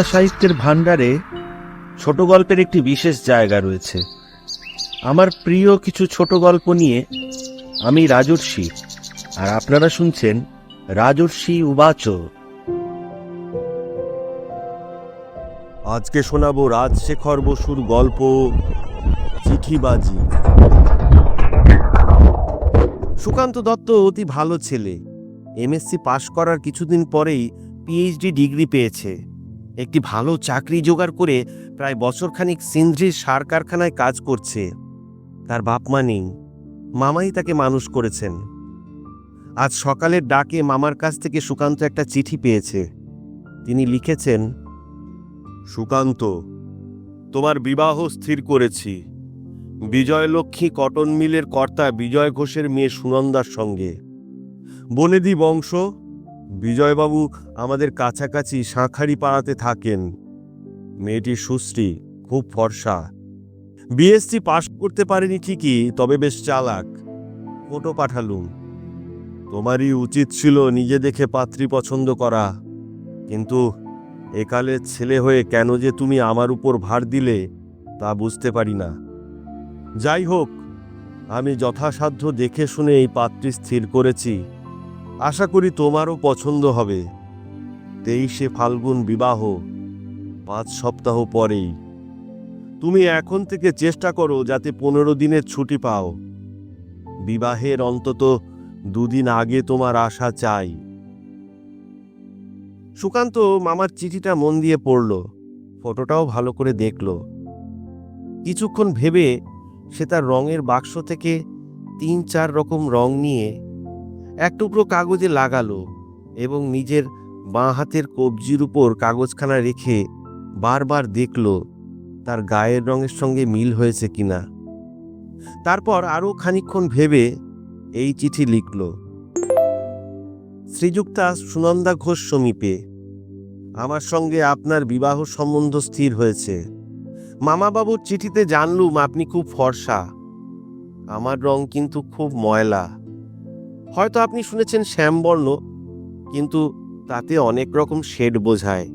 বাংলা সাহিত্যের ভাণ্ডারে ছোট গল্পের একটি বিশেষ জায়গা রয়েছে। আমার প্রিয় কিছু ছোট গল্প নিয়ে আমি রাজর্ষি, আর আপনারা শুনছেন রাজর্ষি উবাচ। আজকে শোনাবো রাজশেখর বসুর গল্প, চিঠিবাজি। সুকান্ত দত্ত অতি ভালো ছেলে। এমএসসি পাশ করার কিছুদিন পরেই পিএইচডি ডিগ্রি পেয়েছে। একটি ভালো চাকরি জোগাড় করে প্রায় বছরখানিক সিন্ধ্রির সার কারখানায় কাজ করছে। তার বাপ মা নেই। মামাই তাকে মানুষ করেছেন। আজ সকালের ডাকে মামার কাছ থেকে সুকান্ত একটা চিঠি পেয়েছে। তিনি লিখেছেন, সুকান্ত, তোমার বিবাহ স্থির করেছি। বিজয়লক্ষ্মী কটন মিলের কর্তা বিজয় ঘোষের মেয়ে সুনন্দার সঙ্গে। বনেদি বংশ বিজয়বাবু আমাদের কাছাকাছি শাঁখারি পাড়াতে থাকেন। মেয়েটি সুশ্রী, খুব ফর্সা। বিএসসি পাশ করতে পারেনি ঠিকই, তবে বেশ চালাক। ফোটো পাঠালুম। তোমারই উচিত ছিল নিজে দেখে পাত্রী পছন্দ করা। কিন্তু একালে ছেলে হয়ে কেন যে তুমি আমার উপর ভার দিলে, তা বুঝতে পারি না। যাই হোক, আমি যথাসাধ্য দেখে শুনে এই পাত্রী স্থির করেছি। আশা করি তোমারও পছন্দ হবে। তেইশে ফাল্গুন বিবাহ, পাঁচ সপ্তাহ পরেই। তুমি এখন থেকে চেষ্টা করো যাতে পনেরো দিনের ছুটি পাও। বিবাহের অন্তত দুদিন আগে তোমার আশা চাই। সুকান্ত মামার চিঠিটা মন দিয়ে পড়ল, ফটোটাও ভালো করে দেখল। কিছুক্ষণ ভেবে সে তার রঙের বাক্স থেকে তিন চার রকম রং নিয়ে এক টুকরো কাগজে লাগালো এবং নিজের বাঁ হাতের কবজির উপর কাগজখানা রেখে বারবার দেখল তার গায়ের রঙের সঙ্গে মিল হয়েছে কিনা। তারপর আরও খানিকক্ষণ ভেবে এই চিঠি লিখল, শ্রীযুক্তা সুনন্দা ঘোষ সমীপে। আমার সঙ্গে আপনার বিবাহ সম্বন্ধ স্থির হয়েছে। মামাবাবুর চিঠিতে জানলুম আপনি খুব ফর্সা। আমার রং কিন্তু খুব ময়লা। হয়তো আপনি শুনেছেন শ্যামবর্ণ, কিন্তু তাতে অনেক রকম শেড বোঝায়।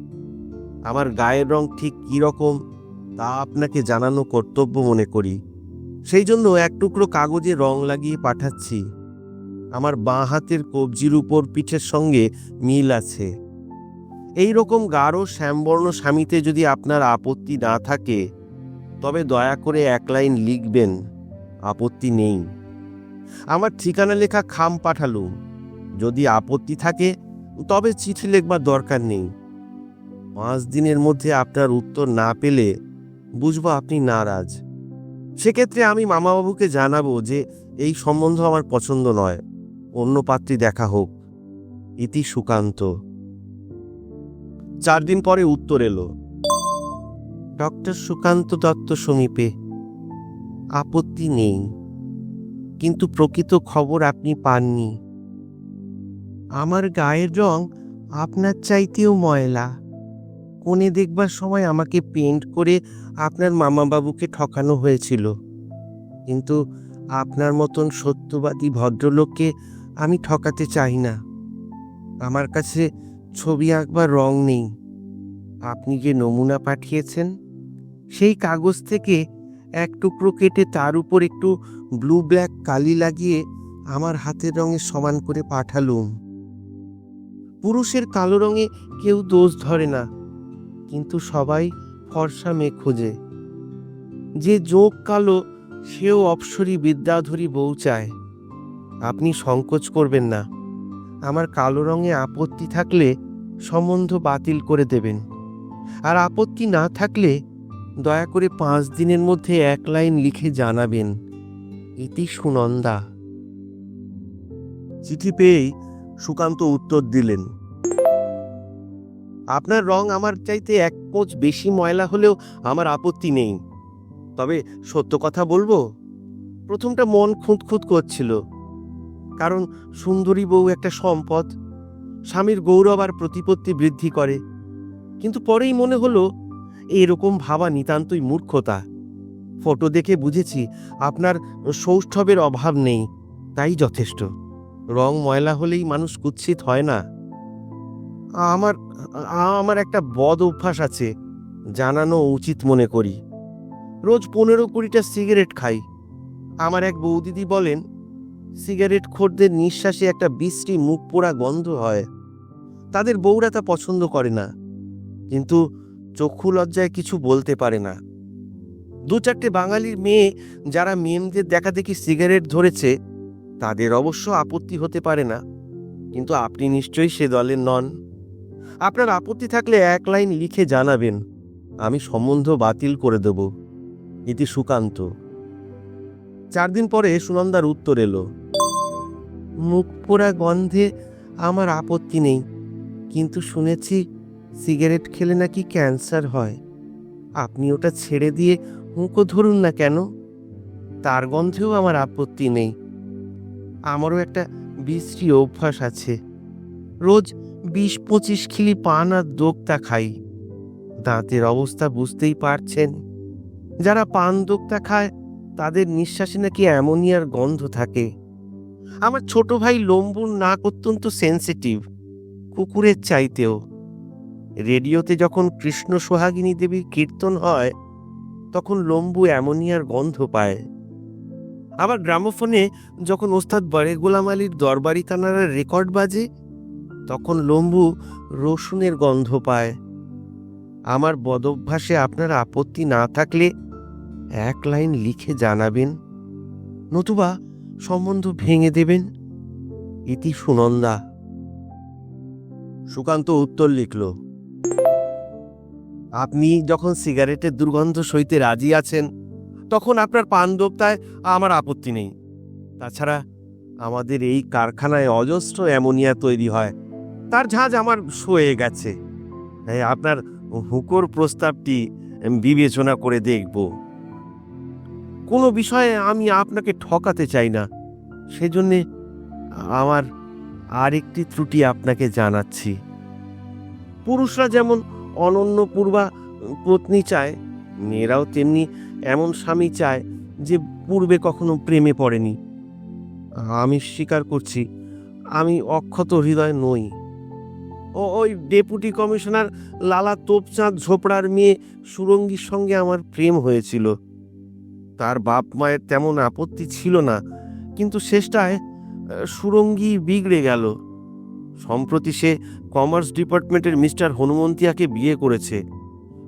আমার গায়ের রং ঠিক কী রকম, তা আপনাকে জানানো কর্তব্য মনে করি। সেই জন্য এক টুকরো কাগজে রং লাগিয়ে পাঠাচ্ছি। আমার বাঁ হাতের কবজির উপর পিঠের সঙ্গে মিল আছে। এই রকম গাঢ় শ্যামবর্ণ স্বামীতে যদি আপনার আপত্তি না থাকে, তবে দয়া করে এক লাইন লিখবেন, আপত্তি নেই। আমার ঠিকানা লেখা খাম পাঠালুম যদি আপত্তি থাকে, তবে চিঠি লেখবার দরকার নেই। পাঁচ দিনের মধ্যে আপনার উত্তর না পেলে বুঝব আপনি নারাজ। সেক্ষেত্রে আমি মামাবাবুকে জানাব যে এই সম্বন্ধ আমার পছন্দ নয়, অন্য পাত্রী দেখা হোক। ইতি সুকান্ত। চার দিন পরে উত্তর এলো। ডক্টর সুকান্ত দত্ত সমীপে। আপত্তি নেই। কিন্তু প্রকৃত খবর আপনি পাননি। আমার গায়ের রং আপনার চাইতেও ময়লা। কোণে দেখবার সময় আমাকে পেন্ট করে আপনার মামাবাবুকে ঠকানো হয়েছিল। কিন্তু আপনার মতন সত্যবাদী ভদ্রলোককে আমি ঠকাতে চাই না। আমার কাছে ছবি আঁকবার রং নেই। আপনি যে নমুনা পাঠিয়েছেন, সেই কাগজ থেকে এক টুকরো কেটে তার উপর একটু ব্লু ব্ল্যাক কালি লাগিয়ে আমার হাতের রঙে সমান করে পাঠালুম। পুরুষের কালো রঙে কেউ দোষ ধরে না, কিন্তু সবাই ফর্সা মেয়ে খোঁজে। যে যোগ কালো, সেও অপসরী বিদ্যাধরী বউ চায়। আপনি সংকোচ করবেন না, আমার কালো রঙে আপত্তি থাকলে সম্বন্ধ বাতিল করে দেবেন। আর আপত্তি না থাকলে দয়া করে পাঁচ দিনের মধ্যে এক লাইন লিখে জানাবেন। ইতি সুনন্দা। চিঠি পেয়েই সুকান্ত উত্তর দিলেন। আপনার রং আমার চাইতে এক পোঁচ বেশি ময়লা হলেও আমার আপত্তি নেই। তবে সত্য কথা বলব প্রথমটা মন খুঁতখুত করছিল। কারণ সুন্দরী বউ একটা সম্পদ স্বামীর গৌরব আর প্রতিপত্তি বৃদ্ধি করে। কিন্তু পরেই মনে হলো এরকম ভাবা নিতান্তই মূর্খতা। ফটো দেখে বুঝেছি আপনার সৌষ্ঠবের অভাব নেই, তাই যথেষ্ট। রং ময়লা হলেই মানুষ কুৎসিত হয় না। আমার আমার একটা বদ অভ্যাস আছে, জানানো উচিত মনে করি। রোজ পনেরো কুড়িটা সিগারেট খাই। আমার এক বৌদিদি বলেন, সিগারেট খোরদের নিঃশ্বাসে একটা বিশ্রী মুখ পোড়া গন্ধ হয়। তাদের বউরা তা পছন্দ করে না। কিন্তু চক্ষু লজ্জায় কিছু বলতে পারে না। দু চারটে বাঙালির মেয়ে যারা মেমদের দেখা দেখি সিগারেট ধরেছে, তাদের অবশ্য আপত্তি হতে পারে না। কিন্তু আপনি নিশ্চয়ই সে দলের নন। আপনার আপত্তি থাকলে এক লাইন লিখে জানাবেন। আমি সম্বন্ধ বাতিল করে দেব। ইতি সুকান্ত। চার দিন পরে সুনন্দার উত্তর এলো। মুখ পোড়া গন্ধে আমার আপত্তি নেই। কিন্তু শুনেছি সিগারেট খেলে নাকি ক্যান্সার হয়? আপনি ওটা ছেড়ে দিয়ে হুঁকো ধরুন না কেন? তার গন্ধেও আমার আপত্তি নেই। আমারও একটা বিশ্রী অভ্যাস আছে। রোজ বিশ পঁচিশ খিলি পান আর দোক্তা খাই। দাঁতের অবস্থা বুঝতেই পারছেন। যারা পান দোক্তা খায়, তাদের নিঃশ্বাসে নাকি অ্যামোনিয়ার গন্ধ থাকে। আমার ছোট ভাই লম্বুর নাক অত্যন্ত সেন্সিটিভ। কুকুরের চাইতেও। রেডিওতে যখন কৃষ্ণ সোহাগিনী দেবীর কীর্তন হয়, তখন লম্বু অ্যামোনিয়ার গন্ধ পায়। আবার গ্রামোফোনে যখন ওস্তাদ বারে গোলাম আলীর দরবারি তানার রেকর্ড বাজে, তখন লম্বু রসুনের গন্ধ পায়। আমার বদভ্যাসে আপনার আপত্তি না থাকলে এক লাইন লিখে জানাবেন, নতুবা সম্বন্ধ ভেঙে দেবেন। ইতি সুনন্দা। সুকান্ত উত্তর লিখল আপনি যখন সিগারেটের দুর্গন্ধ সইতে রাজি আছেন, তখন আপনার পানদোক্তায় আমার আপত্তি নেই। তাছাড়া আমাদের এই কারখানায় অজস্র অ্যামোনিয়া তৈরি হয়। তার ঝাঁজ আমার সয়ে গেছে। আপনার হুকোর প্রস্তাবটি বিবেচনা করে দেখব। কোনো বিষয়ে আমি আপনাকে ঠকাতে চাই না। সেজন্যে আমার আরেকটি ত্রুটি আপনাকে জানাচ্ছি। পুরুষরা যেমন অনন্য পূর্বা পত্নী চায়, মেয়েরাও তেমনি এমন স্বামী চায় যে পূর্বে কখনো প্রেমে পড়েনি। আমি স্বীকার করছি, আমি অক্ষত হৃদয় নই। ও, ওই ডেপুটি কমিশনার লালা তোপচাঁদ ঝোপড়ার মেয়ে সুরঙ্গীর সঙ্গে আমার প্রেম হয়েছিল। তার বাপ মায়ের তেমন আপত্তি ছিল না, কিন্তু শেষটায় সুরঙ্গী বিগড়ে গেল। সম্প্রতি সে কমার্স ডিপার্টমেন্টের মিস্টার হনুমন্তিয়াকে বিয়ে করেছে।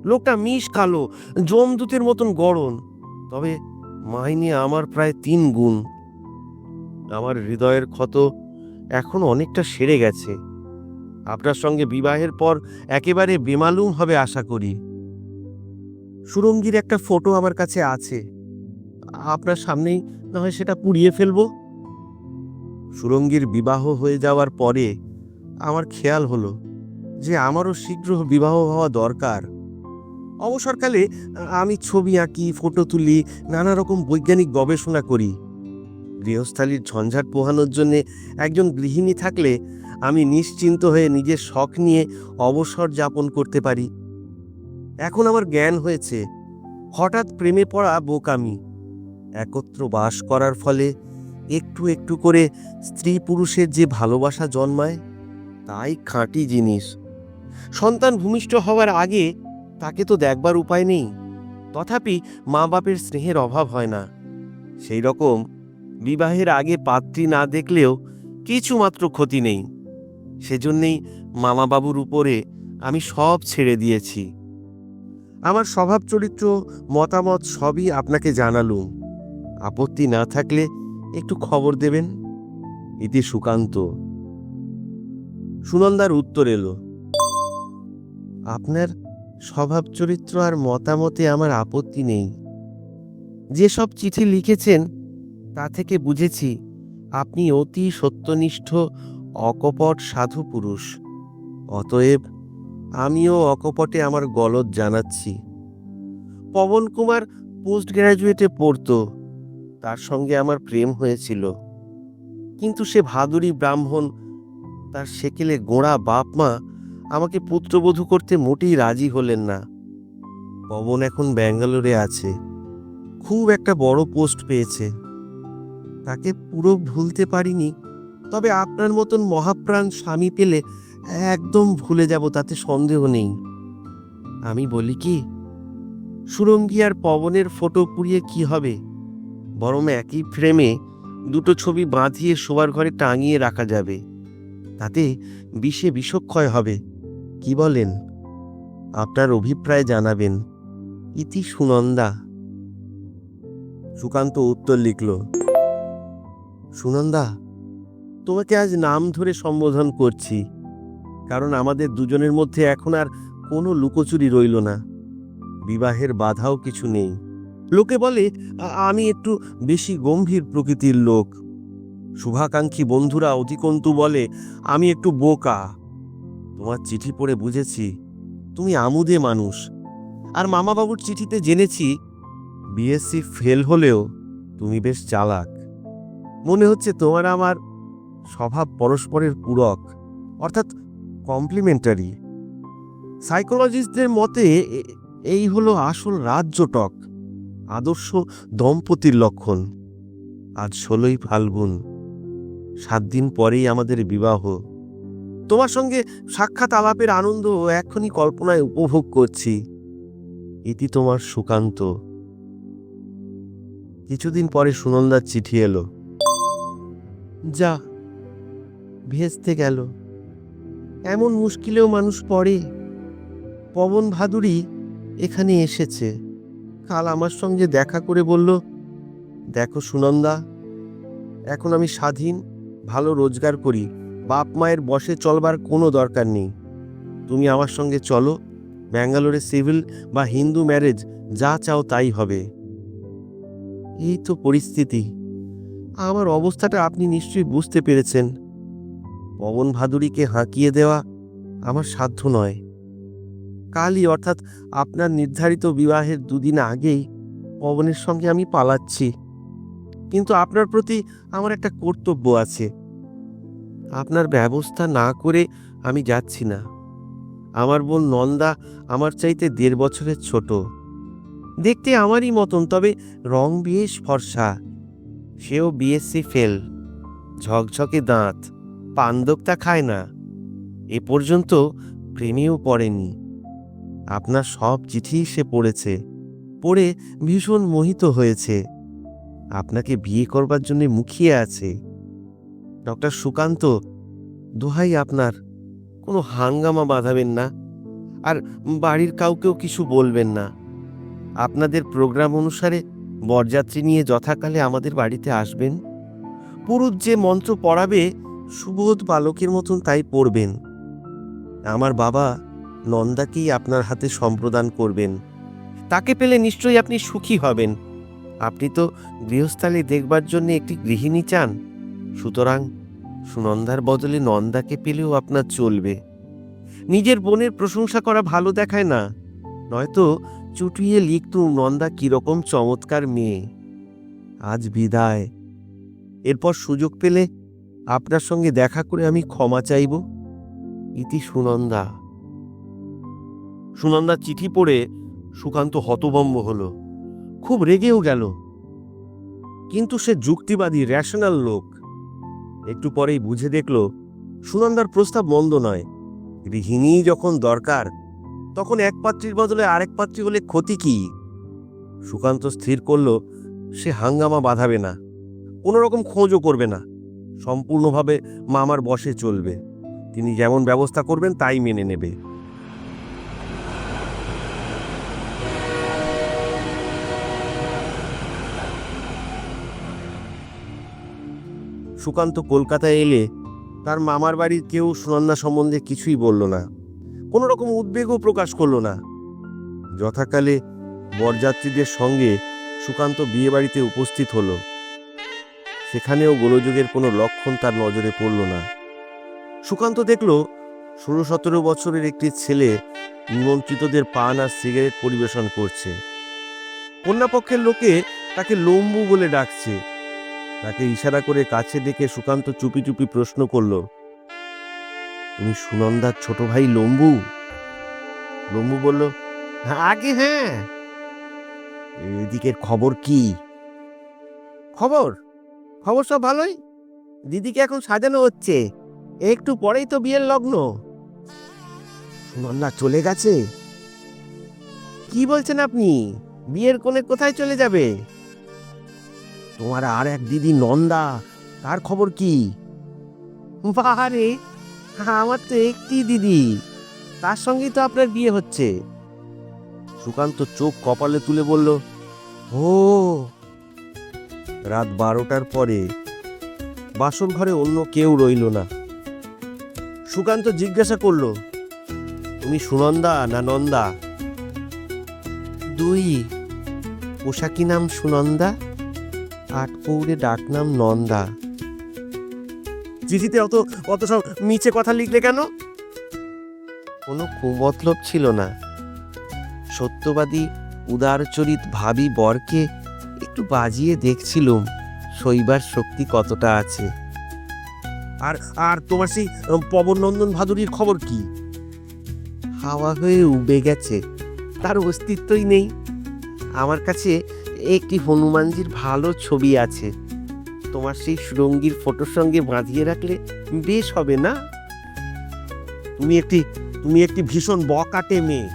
লোকটা মিশ কালো, জমদূতের মতন গড়ন। তবে মাইনে আমার প্রায় তিন গুণ। আমার হৃদয়ের ক্ষত এখন অনেকটা সেরে গেছে। আপনার সঙ্গে বিবাহের পর একেবারে বেমালুম হবে আশা করি। সুরঙ্গির একটা ফটো আমার কাছে আছে। আপনার সামনেই না হয় সেটা পুড়িয়ে ফেলব? সুরঙ্গীর বিবাহ হয়ে যাওয়ার পরে আমার খেয়াল হলো যে আমারও শীঘ্র বিবাহ হওয়া দরকার। অবসরকালে আমি ছবি আঁকি, ফটো তুলি, নানা রকম বৈজ্ঞানিক গবেষণা করি। গৃহস্থালির ঝঞ্ঝাট পোহানোর জন্য একজন গৃহিণী থাকলে আমি নিশ্চিন্ত হয়ে নিজের শখ নিয়ে অবসর যাপন করতে পারি। এখন আমার জ্ঞান হয়েছে, হঠাৎ প্রেমে পড়া বোকামি। একত্র বাস করার ফলে একটু একটু করে স্ত্রী পুরুষের যে ভালোবাসা জন্মায় তাই খাঁটি জিনিস। সন্তান ভূমিষ্ঠ হওয়ার আগে তাকে তো দেখবার উপায় নেই। তথাপি মা বাপের স্নেহের অভাব হয় না। সেই রকম বিবাহের আগে পাত্রী না দেখলেও কিছু মাত্র ক্ষতি নেই। সেজন্যেই মামাবাবুর উপরে আমি সব ছেড়ে দিয়েছি। আমার স্বভাব চরিত্র, মতামত সবই আপনাকে জানালুম। আপত্তি না থাকলে একটু খবর দেবেন? ইতি সুকান্ত। সুনন্দার উত্তর এলো, আপনার স্বভাব চরিত্র আর মতামতে আমার আপত্তি নেই। যেসব চিঠি লিখেছেন, তা থেকে বুঝেছি আপনি অতি সত্যনিষ্ঠ, অকপট সাধু পুরুষ। অতএব আমিও অকপটে আমার গলদ জানাচ্ছি। পবন কুমার পোস্ট গ্র্যাজুয়েটে পড়তো, তার সঙ্গে আমার প্রেম হয়েছিল। কিন্তু সে ভাদুরী ব্রাহ্মণ তার সেকেলে গোড়া বাপ মা আমাকে পুত্রবধূ করতে মোটেই রাজি হলেন না। পবন এখন ব্যাঙ্গালোরে আছে। খুব একটা বড় পোস্ট পেয়েছে। তাকে পুরো ভুলতে পারিনি, তবে আপনার মতন মহাপ্রাণ স্বামী পেলে একদম ভুলে যাব, তাতে সন্দেহ নেই। আমি বলি কি, সুরঙ্গি আর পবনের ফটো পুড়িয়ে কি হবে? বরং একই ফ্রেমে দুটো ছবি বাঁধিয়ে শোবার ঘরে টাঙিয়ে রাখা যাবে। তাতে বিষে বিষক্ষয় হবে। কি বলেন? আপনার অভিপ্রায় জানাবেন। ইতি সুনন্দা। সুকান্ত উত্তর লিখল, সুনন্দা, তোমাকে আজ নাম ধরে সম্বোধন করছি, কারণ আমাদের দুজনের মধ্যে এখন আর কোনো লুকোচুরি রইল না। বিবাহের বাধাও কিছু নেই। লোকে বলে আমি একটু বেশি গম্ভীর প্রকৃতির লোক। শুভাকাঙ্ক্ষী বন্ধুরা অধিকন্তু বলে, আমি একটু বোকা। তোমার চিঠি পড়ে বুঝেছি। তুমি আমুদে মানুষ। আর মামাবাবুর চিঠিতে জেনেছি বিএসসি ফেল হলেও তুমি বেশ চালাক। মনে হচ্ছে তোমার আমার স্বভাব পরস্পরের পূরক, অর্থাৎ কমপ্লিমেন্টারি। সাইকোলজিস্টদের মতে এই হলো আসল রাজ্যটক আদর্শ দম্পতির লক্ষণ। আজ ষোলোই ফাল্গুন। সাত দিন পরেই আমাদের বিবাহ। তোমার সঙ্গে সাক্ষাৎ আলাপের আনন্দ এখনই কল্পনায় উপভোগ করছি। ইতি তোমার সুকান্ত। কিছুদিন পরে সুনন্দার চিঠি এলো। যা, ভেস্তে গেল। এমন মুশকিলেও মানুষ পড়ে। পবন ভাদুরী এখানে এসেছে। কাল আমার সঙ্গে দেখা করে বলল, দেখো সুনন্দা, এখন আমি স্বাধীন ভালো রোজগার করি, বাপ মায়ের বসে চলবার কোনো দরকার নেই। তুমি আমার সঙ্গে চলো, ব্যাঙ্গালোরে সিভিল বা হিন্দু ম্যারেজ, যা চাও তাই হবে। এই তো পরিস্থিতি। আমার অবস্থাটা আপনি নিশ্চয়ই বুঝতে পেরেছেন। পবন ভাদুরীকে হাঁকিয়ে দেওয়া আমার সাধ্য নয়। কালই অর্থাৎ আপনার নির্ধারিত বিবাহের দুদিন আগেই পবনের সঙ্গে আমি পালাচ্ছি। কিন্তু আপনার প্রতি আমার একটা কর্তব্য আছে। আপনার ব্যবস্থা না করে আমি যাচ্ছি না। আমার বোন নন্দা আমার চাইতে দেড় বছরের ছোট। দেখতে আমারই মতন, তবে রং বেশ ফর্সা। সেও বিএসসি ফেল। ঝকঝকে দাঁত। পান্দকটা খায় না। এ পর্যন্ত প্রেমেও পড়েনি। আপনার সব চিঠি সে পড়েছে। পড়ে ভীষণ মোহিত হয়েছে। আপনাকে বিয়ে করবার জন্য মুখিয়ে আছে। ডক্টর সুকান্ত, দোহাই আপনার। কোনো হাঙ্গামা বাঁধাবেন না। আর বাড়ির কাউকেও কিছু বলবেন না। আপনাদের প্রোগ্রাম অনুসারে বরযাত্রী নিয়ে যথাকালে আমাদের বাড়িতে আসবেন। পুরুষ যে মন্ত্র পড়াবে, সুবোধ বালকের মতন তাই পড়বেন। আমার বাবা নন্দাকেই আপনার হাতে সম্প্রদান করবেন। তাকে পেলে নিশ্চয়ই আপনি সুখী হবেন। আপনি তো গৃহস্থালী দেখবার জন্য একটি গৃহিণী চান। সুতরাং সুনন্দার বদলে নন্দাকে পেলেও আপনার চলবে। নিজের বোনের প্রশংসা করা ভালো দেখায় না। নয়তো চুটিয়ে লিখতুম নন্দা কীরকম চমৎকার মেয়ে। আজ বিদায়। এরপর সুযোগ পেলে আপনার সঙ্গে দেখা করে আমি ক্ষমা চাইব। ইতি সুনন্দা। সুনন্দার চিঠি পড়ে সুকান্ত হতভম্ব হলো। খুব রেগেও গেল। কিন্তু সে যুক্তিবাদী রেশনাল লোক। একটু পরেই বুঝে দেখল, সুনন্দার প্রস্তাব মন্দ নয়। গৃহিণী যখন দরকার, তখন এক পাত্রীর বদলে আরেক পাত্রী হলে ক্ষতি কি? সুকান্ত স্থির করল, সে হাঙ্গামা বাঁধাবে না কোনো রকম খোঁজও করবে না। সম্পূর্ণভাবে মামার বসে চলবে। তিনি যেমন ব্যবস্থা করবেন, তাই মেনে নেবে। সুকান্ত কলকাতায় এলে তার মামার বাড়ির কেউ সুনন্দা সম্বন্ধে কিছুই বলল না। কোনো রকম উদ্বেগও প্রকাশ করল না। যথাকালে বরযাত্রীদের সঙ্গে সুকান্ত বিয়েবাড়িতে উপস্থিত হলো। সেখানেও গোলযোগের কোনো লক্ষণ তার নজরে পড়ল না। সুকান্ত দেখল ষোলো সতেরো বছরের একটি ছেলে নিমন্ত্রিতদের পান আর সিগারেট পরিবেশন করছে। কন্যাপক্ষের লোকে তাকে লম্বু বলে ডাকছে। তাকে ইশারা করে কাছে ডেকে সুকান্ত চুপি চুপি প্রশ্ন করল তুমি সুনন্দার ছোট ভাই লম্বু? লম্বু বলল আগে হ্যাঁ। এদিকের খবর কি? খবর? খবর সব ভালোই। দিদিকে এখন সাজানো হচ্ছে। একটু পরেই তো বিয়ের লগ্ন। সুনন্দা চলে গেছে? কি বলছেন আপনি? বিয়ের কোণে কোথায় চলে যাবে? তোমার আর এক দিদি নন্দা তার খবর কি? বাহারে আমার তো একটি দিদি তার সঙ্গেই তো আপনার বিয়ে হচ্ছে। সুকান্ত চোখ কপালে তুলে বলল ও রাত বারোটার পরে বাসন ঘরে অন্য কেউ রইল না। সুকান্ত জিজ্ঞাসা করল তুমি সুনন্দা না নন্দা? দুই পোশাকি নাম সুনন্দা? আট পৌরে ডাক নাম নন্দা। চিঠিতে অত অত সব মিছে কথা লিখলে কেন? কোনো কুমতলব ছিল না। সত্যবাদী, উদারচরিত ভাবি বরকে একটু বাজিয়ে দেখছিলুম, শৈবার শক্তি কতটা আছে। আর আর তোমার সেই পবনন্দন ভাদুরীর খবর কি? হাওয়া হয়ে উবে গেছে, তার অস্তিত্বই নেই। আমার কাছে একটি হনুমানজির ভালো ছবি আছে। তোমার সেই সুরঙ্গীর ফটোর সঙ্গে বাঁধিয়ে রাখলে বেশ হবে না? তুমি একটি তুমি একটি ভীষণ বকাটে মেয়ে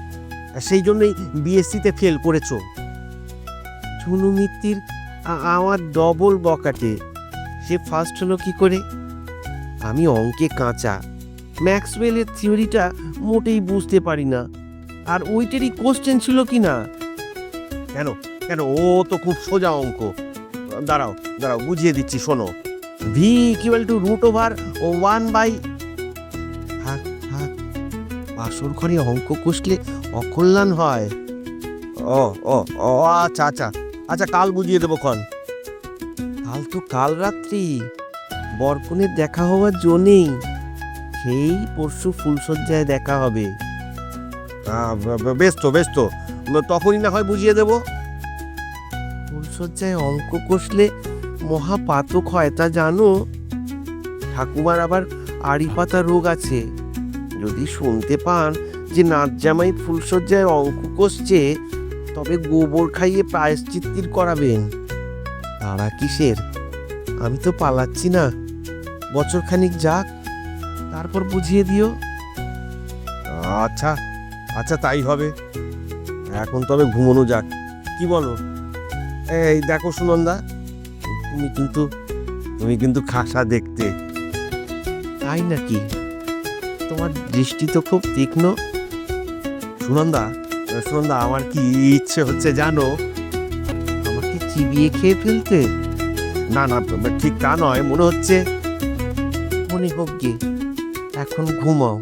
সেই জন্যই বিএসসিতে ফেল করেছ। ঝুনু মিত্তির আমার ডবল বকাটে। সে ফার্স্ট হলো কি করে? আমি অঙ্কে কাঁচা। ম্যাক্সওয়েলের থিওরিটা মোটেই বুঝতে পারি না। আর ওইটারই কোশ্চেন ছিল কি না কেন? কেন? ও তো খুব সোজা অঙ্ক। দাঁড়াও দাঁড়াও, বুঝিয়ে দিচ্ছি, শোনো। V equal to root over O one by থাক ঘরে অঙ্ক কষলে অকল্যাণ হয়। ও ও ও আচ্ছা আচ্ছা আচ্ছা কাল বুঝিয়ে দেবো ক্ষণ। কাল তো কাল রাত্রি, বরকনের দেখা হওয়ার জন্যেই সেই পরশু ফুলসজ্জায় দেখা হবে। বেশ তো বেশ তো তখনই না হয় বুঝিয়ে দেব। ফুলসজ্জায় অঙ্ক কষলে মহাপাতক হয়, তা জানো? ঠাকুমার আবার আড়ি পাতা রোগ আছে। যদি শুনতে পান যে নাচ জামাই ফুলসজ্জায় অঙ্ক কষছে, তবে গোবর খাইয়ে প্রায়শ্চিত্তির করাবেন। তারা কিসের? আমি তো পালাচ্ছি না। বছর খানিক যাক, তারপর বুঝিয়ে দিও। আচ্ছা আচ্ছা তাই হবে। এখন তবে ঘুমানো যাক। কি বলো? এই দেখো সুনন্দা, তুমি কিন্তু তুমি কিন্তু খাসা দেখতে। তাই নাকি? তোমার দৃষ্টি তো খুব তীক্ষ্ণ। সুনন্দা সুনন্দা, আমার কি ইচ্ছে হচ্ছে জানো? আমাকে চিবিয়ে খেয়ে ফেলতে? না না, ঠিক তা নয়, মনে হচ্ছে। মনে হোক গে, এখন ঘুমাও।